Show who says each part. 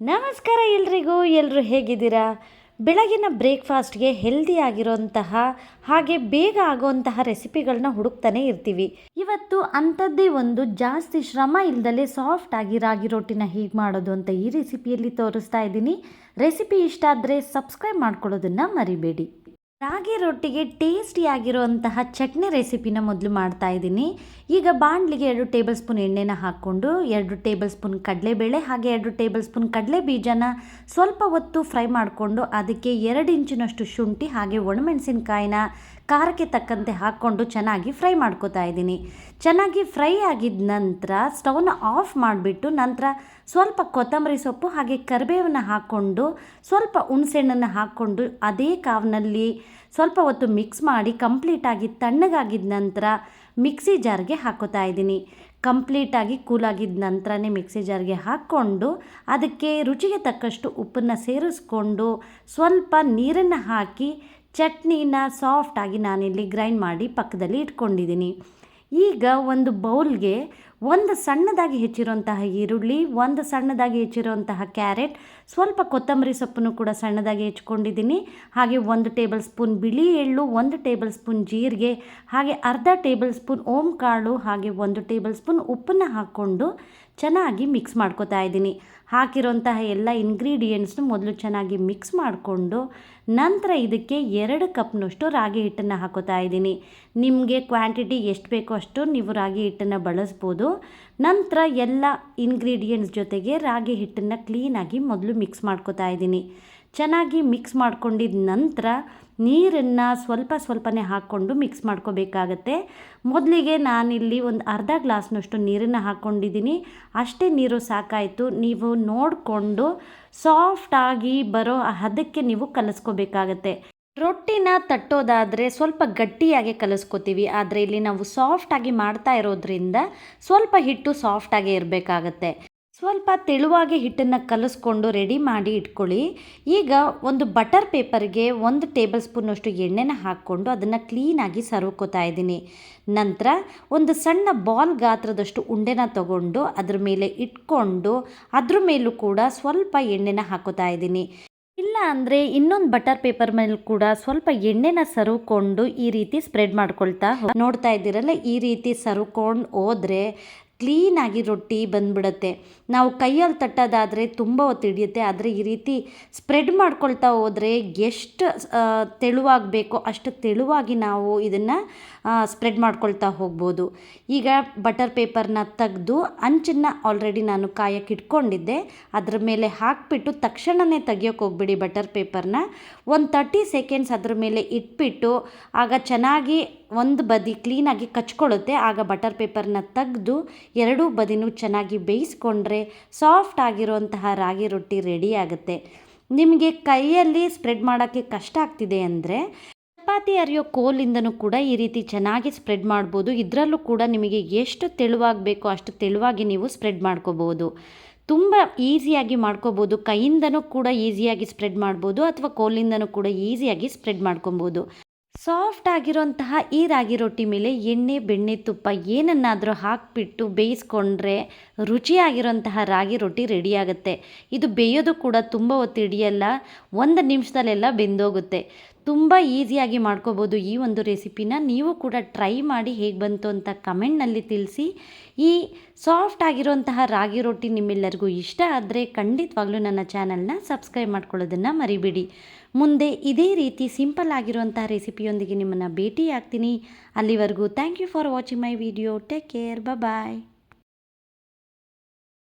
Speaker 1: ನಮಸ್ಕಾರ ಎಲ್ರಿಗೂ ಎಲ್ಲರೂ ಹೇಗಿದ್ದೀರಾ? ಬೆಳಗಿನ ಬ್ರೇಕ್ಫಾಸ್ಟ್ಗೆ ಹೆಲ್ದಿ ಆಗಿರೋಂತಹ ಹಾಗೆ ಬೇಗ ಆಗುವಂತಹ ರೆಸಿಪಿಗಳನ್ನ ಹುಡುಕ್ತಾನೆ ಇರ್ತೀವಿ. ಇವತ್ತು ಅಂಥದ್ದೇ ಒಂದು ಜಾಸ್ತಿ ಶ್ರಮ ಇಲ್ಲದಲೇ ಸಾಫ್ಟ್ ಆಗಿ ರಾಗಿ ರೊಟ್ಟಿನ ಹೀಗೆ ಮಾಡೋದು ಅಂತ ಈ ರೆಸಿಪಿಯಲ್ಲಿ ತೋರಿಸ್ತಾ ಇದ್ದೀನಿ. ರೆಸಿಪಿ ಇಷ್ಟ ಆದರೆ ಸಬ್ಸ್ಕ್ರೈಬ್ ಮಾಡ್ಕೊಳ್ಳೋದನ್ನು ಮರಿಬೇಡಿ. ರಾಗಿ ರೊಟ್ಟಿಗೆ ಟೇಸ್ಟಿ ಆಗಿರುವಂತಹ ಚಟ್ನಿ ರೆಸಿಪಿನ ಮೊದಲು ಮಾಡ್ತಾ ಇದ್ದೀನಿ. ಈಗ ಬಾಣಲಿಗೆ ಎರಡು ಟೇಬಲ್ ಸ್ಪೂನ್ ಎಣ್ಣೆನ ಹಾಕ್ಕೊಂಡು ಎರಡು ಟೇಬಲ್ ಸ್ಪೂನ್ ಕಡಲೆಬೇಳೆ ಹಾಗೆ ಎರಡು ಟೇಬಲ್ ಸ್ಪೂನ್ ಕಡಲೆ ಬೀಜನ ಸ್ವಲ್ಪ ಹೊತ್ತು ಫ್ರೈ ಮಾಡಿಕೊಂಡು ಅದಕ್ಕೆ ಎರಡು ಇಂಚಿನಷ್ಟು ಶುಂಠಿ ಹಾಗೆ ಒಣಮೆಣಸಿನ್ಕಾಯಿನ ಖಾರಕ್ಕೆ ತಕ್ಕಂತೆ ಹಾಕ್ಕೊಂಡು ಚೆನ್ನಾಗಿ ಫ್ರೈ ಮಾಡ್ಕೋತಾ ಇದ್ದೀನಿ. ಚೆನ್ನಾಗಿ ಫ್ರೈ ಆಗಿದ ನಂತರ ಸ್ಟವ್ನ ಆಫ್ ಮಾಡಿಬಿಟ್ಟು ನಂತರ ಸ್ವಲ್ಪ ಕೊತ್ತಂಬರಿ ಸೊಪ್ಪು ಹಾಗೆ ಕರಿಬೇವನ್ನು ಹಾಕ್ಕೊಂಡು ಸ್ವಲ್ಪ ಹುಣಸೆಹಣ್ಣನ್ನು ಹಾಕ್ಕೊಂಡು ಅದೇ ಕಾವ್ನಲ್ಲಿ ಸ್ವಲ್ಪ ಹೊತ್ತು ಮಿಕ್ಸ್ ಮಾಡಿ ಕಂಪ್ಲೀಟಾಗಿ ತಣ್ಣಗಾಗಿದ ನಂತರ ಮಿಕ್ಸಿ ಜಾರ್ಗೆ ಹಾಕೋತಾ ಇದ್ದೀನಿ. ಕಂಪ್ಲೀಟಾಗಿ ಕೂಲಾಗಿದ್ದ ನಂತರನೇ ಮಿಕ್ಸಿ ಜಾರ್ಗೆ ಹಾಕ್ಕೊಂಡು ಅದಕ್ಕೆ ರುಚಿಗೆ ತಕ್ಕಷ್ಟು ಉಪ್ಪನ್ನು ಸೇರಿಸ್ಕೊಂಡು ಸ್ವಲ್ಪ ನೀರನ್ನು ಹಾಕಿ ಚಟ್ನಿನ ಸಾಫ್ಟಾಗಿ ನಾನಿಲ್ಲಿ ಗ್ರೈಂಡ್ ಮಾಡಿ ಪಕ್ಕದಲ್ಲಿ ಇಟ್ಕೊಂಡಿದ್ದೀನಿ. ಈಗ ಒಂದು ಬೌಲ್ಗೆ ಒಂದು ಸಣ್ಣದಾಗಿ ಹೆಚ್ಚಿರುವಂತಹ ಈರುಳ್ಳಿ, ಒಂದು ಸಣ್ಣದಾಗಿ ಹೆಚ್ಚಿರುವಂತಹ ಕ್ಯಾರೆಟ್, ಸ್ವಲ್ಪ ಕೊತ್ತಂಬರಿ ಸೊಪ್ಪನ್ನು ಕೂಡ ಸಣ್ಣದಾಗಿ ಹೆಚ್ಚಿಕೊಂಡಿದ್ದೀನಿ ಹಾಗೆ ಒಂದು ಟೇಬಲ್ ಸ್ಪೂನ್ ಬಿಳಿ ಎಳ್ಳು, ಒಂದು ಟೇಬಲ್ ಸ್ಪೂನ್ ಜೀರಿಗೆ, ಹಾಗೆ ಅರ್ಧ ಟೇಬಲ್ ಸ್ಪೂನ್ ಓಂ ಕಾಳು ಹಾಗೆ ಒಂದು ಟೇಬಲ್ ಸ್ಪೂನ್ ಉಪ್ಪನ್ನು ಹಾಕ್ಕೊಂಡು ಚೆನ್ನಾಗಿ ಮಿಕ್ಸ್ ಮಾಡ್ಕೋತಾ ಇದ್ದೀನಿ. ಹಾಕಿರೋಂತಹ ಎಲ್ಲ ಇಂಗ್ರೀಡಿಯೆಂಟ್ಸ್ನು ಮೊದಲು ಚೆನ್ನಾಗಿ ಮಿಕ್ಸ್ ಮಾಡಿಕೊಂಡು ನಂತರ ಇದಕ್ಕೆ ಎರಡು ಕಪ್ನಷ್ಟು ರಾಗಿ ಹಿಟ್ಟನ್ನು ಹಾಕೋತಾ ಇದ್ದೀನಿ. ನಿಮಗೆ ಕ್ವಾಂಟಿಟಿ ಎಷ್ಟು ಬೇಕೋ ಅಷ್ಟು ನೀವು ರಾಗಿ ಹಿಟ್ಟನ್ನು ಬಳಸ್ಬೋದು. ನಂತರ ಎಲ್ಲ ಇಂಗ್ರೀಡಿಯೆಂಟ್ಸ್ ಜೊತೆಗೆ ರಾಗಿ ಹಿಟ್ಟನ್ನು ಕ್ಲೀನಾಗಿ ಮೊದಲು ಮಿಕ್ಸ್ ಮಾಡ್ಕೋತಾ ಇದ್ದೀನಿ. ಚೆನ್ನಾಗಿ ಮಿಕ್ಸ್ ಮಾಡ್ಕೊಂಡಿದ ನಂತರ ನೀರನ್ನು ಸ್ವಲ್ಪ ಸ್ವಲ್ಪನೇ ಹಾಕ್ಕೊಂಡು ಮಿಕ್ಸ್ ಮಾಡ್ಕೋಬೇಕಾಗತ್ತೆ. ಮೊದಲಿಗೆ ನಾನಿಲ್ಲಿ ಒಂದು ಅರ್ಧ ಗ್ಲಾಸ್ನಷ್ಟು ನೀರನ್ನು ಹಾಕ್ಕೊಂಡಿದ್ದೀನಿ ಅಷ್ಟೇ ನೀರು ಸಾಕಾಯಿತು. ನೀವು ನೋಡಿಕೊಂಡು ಸಾಫ್ಟಾಗಿ ಬರೋ ಹದಕ್ಕೆ ನೀವು ಕಲಿಸ್ಕೋಬೇಕಾಗತ್ತೆ. ರೊಟ್ಟಿನ ತಟ್ಟೋದಾದರೆ ಸ್ವಲ್ಪ ಗಟ್ಟಿಯಾಗಿ ಕಲಿಸ್ಕೋತೀವಿ. ಆದರೆ ಇಲ್ಲಿ ನಾವು ಸಾಫ್ಟಾಗಿ ಮಾಡ್ತಾ ಇರೋದ್ರಿಂದ ಸ್ವಲ್ಪ ಹಿಟ್ಟು ಸಾಫ್ಟಾಗಿ ಇರಬೇಕಾಗತ್ತೆ. ಸ್ವಲ್ಪ ತೆಳುವಾಗಿ ಹಿಟ್ಟನ್ನು ಕಲಿಸ್ಕೊಂಡು ರೆಡಿ ಮಾಡಿ ಇಟ್ಕೊಳ್ಳಿ. ಈಗ ಒಂದು ಬಟರ್ ಪೇಪರ್ಗೆ ಒಂದು ಟೇಬಲ್ ಸ್ಪೂನಷ್ಟು ಎಣ್ಣೆನ ಹಾಕ್ಕೊಂಡು ಅದನ್ನು ಕ್ಲೀನಾಗಿ ಸರ್ವ್ಕೋತಾ ಇದ್ದೀನಿ. ನಂತರ ಒಂದು ಸಣ್ಣ ಬಾಲ್ ಗಾತ್ರದಷ್ಟು ಉಂಡೆನ ತಗೊಂಡು ಅದ್ರ ಮೇಲೆ ಇಟ್ಕೊಂಡು ಅದ್ರ ಮೇಲೂ ಕೂಡ ಸ್ವಲ್ಪ ಎಣ್ಣೆನ ಹಾಕೋತಾ ಇದ್ದೀನಿ. ಇಲ್ಲ ಅಂದರೆ ಇನ್ನೊಂದು ಬಟರ್ ಪೇಪರ್ ಮೇಲೆ ಕೂಡ ಸ್ವಲ್ಪ ಎಣ್ಣೆನ ಸರುಕೊಂಡು ಈ ರೀತಿ ಸ್ಪ್ರೆಡ್ ಮಾಡ್ಕೊಳ್ತಾ ನೋಡ್ತಾ ಇದ್ದೀರಲ್ಲ, ಈ ರೀತಿ ಸರುಕೊಂಡು ಹೋದ್ರೆ ಕ್ಲೀನಾಗಿ ರೊಟ್ಟಿ ಬಂದ್ಬಿಡತ್ತೆ. ನಾವು ಕೈಯಲ್ಲಿ ತಟ್ಟೋದಾದರೆ ತುಂಬ ಹೊತ್ತು ಹಿಡಿಯುತ್ತೆ. ಆದರೆ ಈ ರೀತಿ ಸ್ಪ್ರೆಡ್ ಮಾಡ್ಕೊಳ್ತಾ ಹೋದರೆ ಎಷ್ಟು ತೆಳುವಾಗಬೇಕೋ ಅಷ್ಟು ತೆಳುವಾಗಿ ನಾವು ಇದನ್ನು ಸ್ಪ್ರೆಡ್ ಮಾಡ್ಕೊಳ್ತಾ ಹೋಗ್ಬೋದು. ಈಗ ಬಟರ್ ಪೇಪರ್ನ ತೆಗೆದು ಅಂಚನ್ನು ಆಲ್ರೆಡಿ ನಾನು ಕಾಯಕ್ಕೆ ಇಟ್ಕೊಂಡಿದ್ದೆ. ಅದ್ರ ಮೇಲೆ ಹಾಕಿಬಿಟ್ಟು ತಕ್ಷಣವೇ ತೆಗಿಯೋಕೆ ಹೋಗ್ಬಿಡಿ ಬಟರ್ ಪೇಪರ್ನ. ಒಂದು ತರ್ಟಿ ಸೆಕೆಂಡ್ಸ್ ಅದ್ರ ಮೇಲೆ ಇಟ್ಬಿಟ್ಟು ಆಗ ಚೆನ್ನಾಗಿ ಒಂದು ಬದಿ ಕ್ಲೀನಾಗಿ ಕಚ್ಕೊಳ್ಳುತ್ತೆ. ಆಗ ಬಟರ್ ಪೇಪರ್ನ ತೆಗೆದು ಎರಡೂ ಬದಿನೂ ಚೆನ್ನಾಗಿ ಬೇಯಿಸ್ಕೊಂಡ್ರೆ ಸಾಫ್ಟ್ ಆಗಿರುವಂತಹ ರಾಗಿ ರೊಟ್ಟಿ ರೆಡಿ ಆಗುತ್ತೆ. ನಿಮಗೆ ಕೈಯಲ್ಲಿ ಸ್ಪ್ರೆಡ್ ಮಾಡೋಕ್ಕೆ ಕಷ್ಟ ಆಗ್ತಿದೆ ಅಂದರೆ ಚಪಾತಿ ಅರಿಯೋ ಕೋಲಿಂದನೂ ಕೂಡ ಈ ರೀತಿ ಚೆನ್ನಾಗಿ ಸ್ಪ್ರೆಡ್ ಮಾಡ್ಬೋದು. ಇದರಲ್ಲೂ ಕೂಡ ನಿಮಗೆ ಎಷ್ಟು ತೆಳುವಾಗಬೇಕೋ ಅಷ್ಟು ತೆಳುವಾಗಿ ನೀವು ಸ್ಪ್ರೆಡ್ ಮಾಡ್ಕೋಬೋದು. ತುಂಬ ಈಸಿಯಾಗಿ ಮಾಡ್ಕೋಬೋದು. ಕೈಯಿಂದನೂ ಕೂಡ ಈಸಿಯಾಗಿ ಸ್ಪ್ರೆಡ್ ಮಾಡ್ಬೋದು ಅಥವಾ ಕೋಲಿಂದನೂ ಕೂಡ ಈಸಿಯಾಗಿ ಸ್ಪ್ರೆಡ್ ಮಾಡ್ಕೊಬೋದು. ಸಾಫ್ಟ್ ಆಗಿರೋಂತಹ ಈ ರಾಗಿ ರೊಟ್ಟಿ ಮೇಲೆ ಎಣ್ಣೆ, ಬೆಣ್ಣೆ, ತುಪ್ಪ ಏನನ್ನಾದರೂ ಹಾಕಿಬಿಟ್ಟು ಬೇಯಿಸ್ಕೊಂಡ್ರೆ ರುಚಿಯಾಗಿರೋಂತಹ ರಾಗಿ ರೊಟ್ಟಿ ರೆಡಿಯಾಗುತ್ತೆ ಇದು ಬೇಯೋದು ಕೂಡ ತುಂಬ ಹೊತ್ತು ಹಿಡಿಯಲ್ಲ. ಒಂದು ನಿಮಿಷದಲ್ಲೆಲ್ಲ ಬೆಂದೋಗುತ್ತೆ. ತುಂಬ ಈಸಿಯಾಗಿ ಮಾಡ್ಕೋಬೋದು ಈ ಒಂದು ರೆಸಿಪಿನ. ನೀವು ಕೂಡ ಟ್ರೈ ಮಾಡಿ ಹೇಗೆ ಬಂತು ಅಂತ ಕಮೆಂಟ್ನಲ್ಲಿ ತಿಳಿಸಿ. ಈ ಸಾಫ್ಟ್ ಆಗಿರುವಂತಹ ರಾಗಿ ರೊಟ್ಟಿ ನಿಮ್ಮೆಲ್ಲರಿಗೂ ಇಷ್ಟ ಆದರೆ ಖಂಡಿತವಾಗ್ಲೂ ನನ್ನ ಚಾನಲ್ನ ಸಬ್ಸ್ಕ್ರೈಬ್ ಮಾಡ್ಕೊಳ್ಳೋದನ್ನು ಮರಿಬೇಡಿ. ಮುಂದೆ ಇದೇ ರೀತಿ ಸಿಂಪಲ್ ಆಗಿರುವಂತಹ ರೆಸಿಪಿಯೊಂದಿಗೆ ನಿಮ್ಮನ್ನು ಭೇಟಿ ಆಗ್ತೀನಿ ಅಲ್ಲಿವರೆಗೂ thank you for watching my video. Take care. Bye